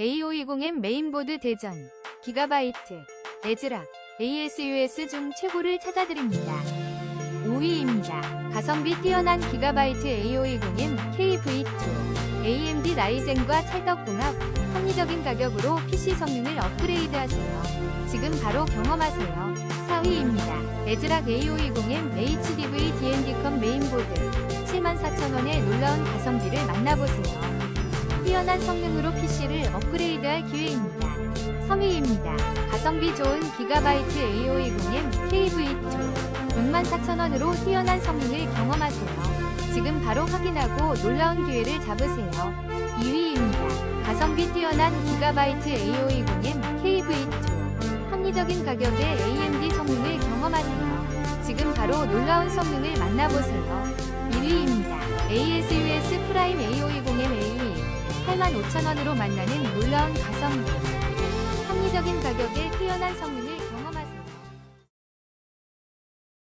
A520M 메인보드 대전 기가바이트 에즈락 ASUS 중 최고를 찾아드립니다. 5위입니다. 가성비 뛰어난 기가바이트 A520M KV2 AMD 라이젠과 찰떡궁합 합리적인 가격으로 PC 성능을 업그레이드하세요. 지금 바로 경험하세요. 4위입니다. 에즈락 A520M HDV D&D컴 메인보드 74,000원의 놀라운 가성비를 만나보세요. 뛰어난 성능으로 PC를 업그레이드할 기회입니다. 3위입니다. 가성비 좋은 기가바이트 A520M KV2 64,000원으로 뛰어난 성능을 경험하세요. 지금 바로 확인하고 놀라운 기회를 잡으세요. 2위입니다. 가성비 뛰어난 기가바이트 A520M KV2 합리적인 가격에 AMD 성능을 경험하세요. 지금 바로 놀라운 성능을 만나보세요. 1위입니다. 85,000원으로 만나는 놀라운 가성비. 합리적인 가격에 뛰어난 성능을